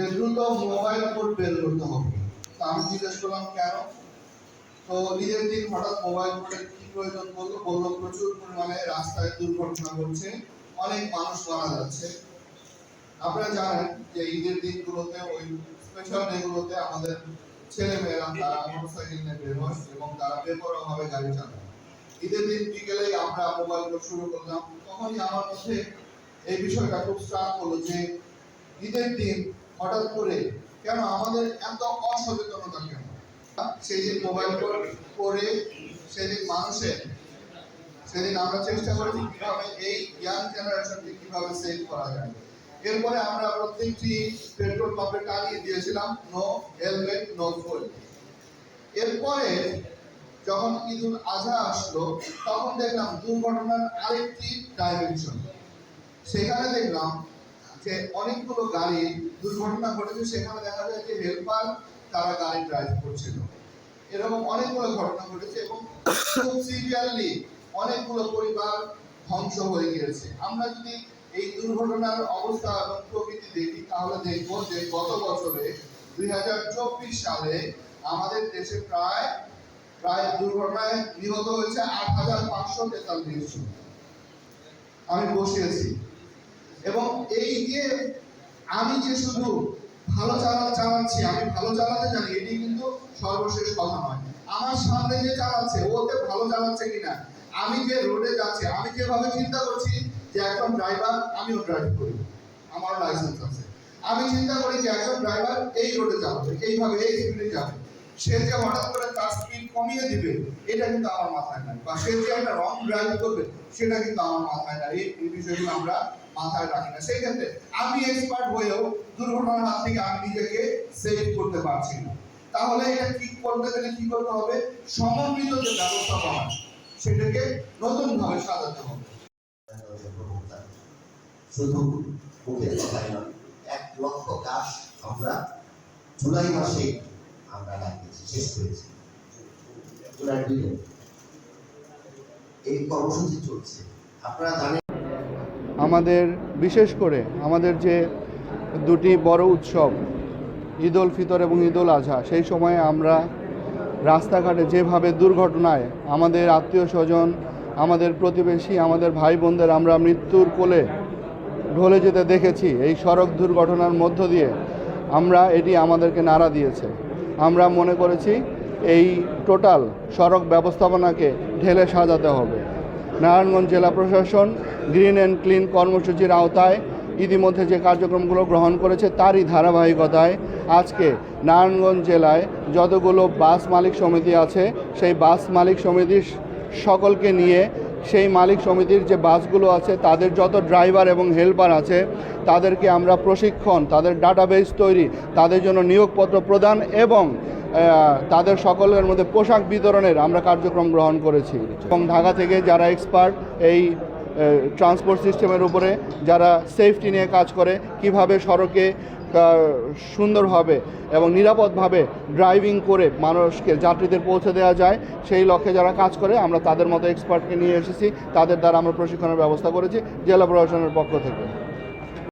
যে দ্রুত mobile code বের করতে হবে। তো আমি জিজ্ঞেস করলাম, কেন? তো নিজের দিন হঠাৎ মোবাইল কোডের কি প্রয়োজন বলল? বলল, প্রচুর পরিমাণে রাস্তায় দুর্ঘটনা ঘটছে, অনেক মানুষ মারা যাচ্ছে। আপনারা জানেন যে ঈদের দিনগুলোতে, ওই স্পেশাল ডেগুলোতে আমাদের ছেলে মেয়েরা তারা মোটরসাইকেল নিয়ে বের হয় এবং তারা বেপরোয়া ভাবে গাড়ি চালায়। ঈদের দিন বিকেলেই আমরা মোবাইল কোড শুরু করলাম। তখনই আমার মধ্যে এই বিষয়টা খুব স্ট্রাক হলো যে ঈদের দিন হঠাৎ করে, কেন আমাদের এত অসচেতনতা কেন? সেই দিন মোবাইল করে সেদিন মানুষের সেদিন আমরা চেষ্টা করেছি কীভাবে এই ইয়াং জেনারেশনকে কীভাবে সেভ করা যায়। এরপরে আমরা প্রত্যেকটি পেট্রোল পাম্পে টানিয়ে দিয়েছিলাম নো হেলমেট নো ফুল এরপরে যখন ঈদুল আজহা আসলো, তখন দেখলাম দুর্ঘটনার আরেকটি ডাইমেনশন সেখানে দেখলাম যে অনেকগুলো গাড়ি দুর্ঘটনা ঘটেছে, সেখানে দেখা যায় যে হেল্পার তারা গাড়ি ড্রাইভ করছিল। এরকম অনেকগুলো ঘটনা ঘটেছে এবং খুব সিরিয়াসলি অনেকগুলো পরিবার ধ্বংস হয়ে গিয়েছে। আমরা যদি এই দুর্ঘটনার অবস্থা এবং প্রকৃতি দেখি, তাহলে দেখব যে গত বছরে দুই হাজার চব্বিশ সালে আমাদের দেশে প্রায় প্রায় দুর্ঘটনায় নিহত হয়েছে আট হাজার পাঁচশো তেতাল্লিশ জন। আমি বসিয়েছি। এবং এই যে আমি যে শুধু ভালো চালা চালাচ্ছি, আমি ভালো চালাতে জানি, এটি কিন্তু সর্বশেষ কথা নয়। আমার সামনে যে চালাচ্ছে ওতে ভালো চালাচ্ছে কিনা, আমি যে রোডে যাচ্ছি, আমি যেভাবে চিন্তা করছি যে একজন ড্রাইভার আমিও ড্রাইভ করি। আমার লাইসেন্স আছে। আমি চিন্তা করি যে একজন ড্রাইভার এই রোডে যাবে, এইভাবে, এই স্পিডে যাবে। সে যে হঠাৎ করে তার স্পিড কমিয়ে দিবে, এটা কিন্তু আমার মাথায় নাই। বা সে যে একটা রং ড্রাইভ করবে, সেটা কিন্তু আমার মাথায় নাই। এই বিষয়গুলো আমরা মাথায় রাখি না। সেই ক্ষেত্রে আমি এক্সপার্ট হয়েও দুর্ঘটনার হাত থেকে আমি নিজেকে সেভ করতে পারছি না। তাহলে এটা ঠিক করতে গেলে কি করতে হবে? সমন্বিত যে ব্যবস্থাপনা, সেটাকে নতুন ভাবে সাজাতে হবে। শুধু মুখের কথাই নয়, এক লক্ষ গাছ আমরা জুলাই মাসে আমরা লাগিয়েছি, শেষ করেছি। এই কর্মসূচি চলছে। আপনারা জানেন আমাদের, বিশেষ করে আমাদের যে দুটি বড় উৎসব, ঈদ উল ফিতর এবং ঈদ উল আজহা সেই সময়ে আমরা রাস্তাঘাটে যেভাবে দুর্ঘটনায় আমাদের আত্মীয় স্বজন, আমাদের প্রতিবেশী, আমাদের ভাই বোনদের আমরা মৃত্যুর কোলে ঢলে যেতে দেখেছি, এই সড়ক দুর্ঘটনার মধ্য দিয়ে আমরা এটি আমাদেরকে নাড়া দিয়েছে। আমরা মনে করেছি এই টোটাল সড়ক ব্যবস্থাপনাকে ঢেলে সাজাতে হবে। নারায়ণগঞ্জ জেলা প্রশাসন গ্রিন অ্যান্ড ক্লিন কর্মসূচির আওতায় ইতিমধ্যে যে কার্যক্রমগুলো গ্রহণ করেছে তারই ধারাবাহিকতায় আজকে নারায়ণগঞ্জ জেলায় যতগুলো বাস মালিক সমিতি আছে, সেই বাস মালিক সমিতির সকলকে নিয়ে সেই মালিক সমিতির যে বাসগুলো আছে, তাদের যত ড্রাইভার এবং হেল্পার আছে, তাদেরকে আমরা প্রশিক্ষণ, তাদের ডাটাবেস তৈরি, তাদের জন্য নিয়োগপত্র প্রদান এবং তাদের সকলের মধ্যে পোশাক বিতরণের আমরা কার্যক্রম গ্রহণ করেছি। এবং ঢাকা থেকে যারা এক্সপার্ট এই ট্রান্সপোর্ট সিস্টেমের উপরে যারা সেফটি নিয়ে কাজ করে, কীভাবে সড়কে সুন্দরভাবে এবং নিরাপদভাবে ড্রাইভিং করে মানুষকে, যাত্রীদের পৌঁছে দেওয়া যায়, সেই লক্ষ্যে যারা কাজ করে, আমরা তাদের মতো এক্সপার্টকে নিয়ে এসেছি। তাদের দ্বারা আমরা প্রশিক্ষণের ব্যবস্থা করেছি, জেলা প্রশাসনের পক্ষ থেকে।